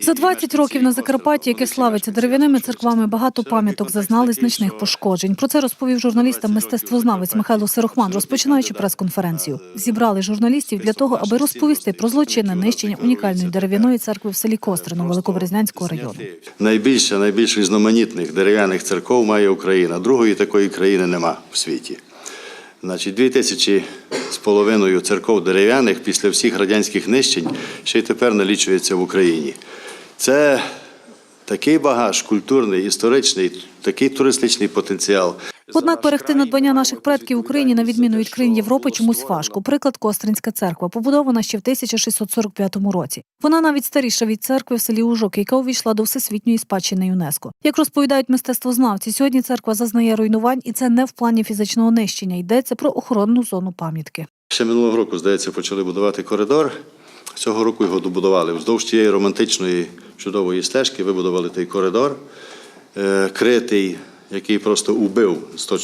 За 20 років на Закарпатті, яке славиться дерев'яними церквами, багато пам'яток зазнали значних пошкоджень. Про це розповів журналістам мистецтвознавець Михайло Сирохман, розпочинаючи прес-конференцію. Зібрали журналістів для того, аби розповісти про злочинне нищення унікальної дерев'яної церкви в селі Кострино Великобрезнянського району. Найбільше, найбільш різноманітних дерев'яних церков має Україна. Другої такої країни нема в світі. Значить, дві тисячі з половиною церков дерев'яних після всіх радянських нищень ще й тепер налічується в Україні. Це такий багаж культурний, історичний, такий туристичний потенціал. Однак берегти надбання наших предків Україні, на відміну від країн Європи, чомусь важко. Приклад Костринська церква, побудована ще в 1645 році. Вона навіть старіша від церкви в селі Ужок, яка увійшла до всесвітньої спадщини ЮНЕСКО. Як розповідають мистецтвознавці, сьогодні церква зазнає руйнувань, і це не в плані фізичного нищення. Йдеться про охоронну зону пам'ятки. Ще минулого року, здається, почали будувати коридор. Цього року його добудували. Вздовж тієї романтичної чудової стежки вибудували той коридор, е, критий, який просто убив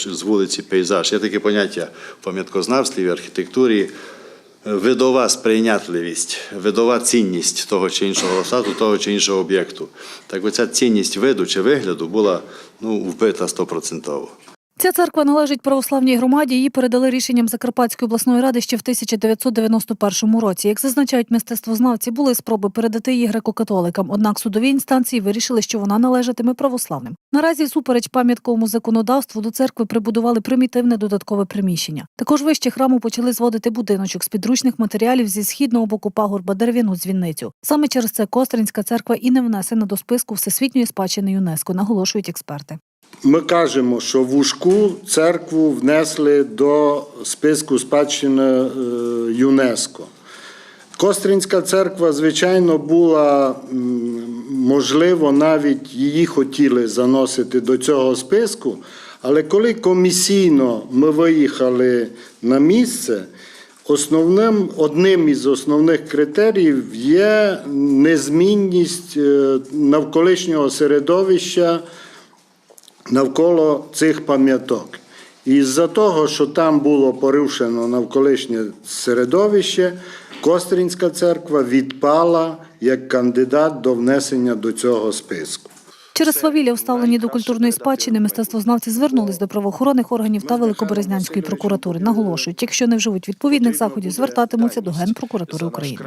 з вулиці пейзаж. Є таке поняття в пам'яткознавстві, в архітектурі. Видова сприйнятливість, видова цінність того чи іншого стату, того чи іншого об'єкту. Так оця цінність виду чи вигляду була ну, вбита стопроцентово. Ця церква належить православній громаді. Її передали рішенням Закарпатської обласної ради ще в 1991 році. Як зазначають мистецтвознавці, були спроби передати її греко-католикам. Однак судові інстанції вирішили, що вона належатиме православним. Наразі, всупереч пам'ятковому законодавству, до церкви прибудували примітивне додаткове приміщення. Також вище храму почали зводити будиночок з підручних матеріалів зі східного боку пагорба дерев'яну дзвінницю. Саме через це Костринська церква і не внесена до списку всесвітньої спадщини ЮНЕСКО, наголошують експерти. Ми кажемо, що вужку церкву внесли до списку спадщини е, ЮНЕСКО. Костринська церква, звичайно, була можливо, навіть її хотіли заносити до цього списку, але коли комісійно ми виїхали на місце, основним, одним із основних критеріїв є незмінність е, навколишнього середовища навколо цих пам'яток. І з-за того, що там було порушено навколишнє середовище, Костринська церква відпала як кандидат до внесення до цього списку. Через свавілля, вставлені до культурної спадщини, мистецтвознавці звернулись до правоохоронних органів та Великоберезнянської прокуратури. Наголошують, якщо не вживуть відповідних заходів, звертатимуться до Генпрокуратури України.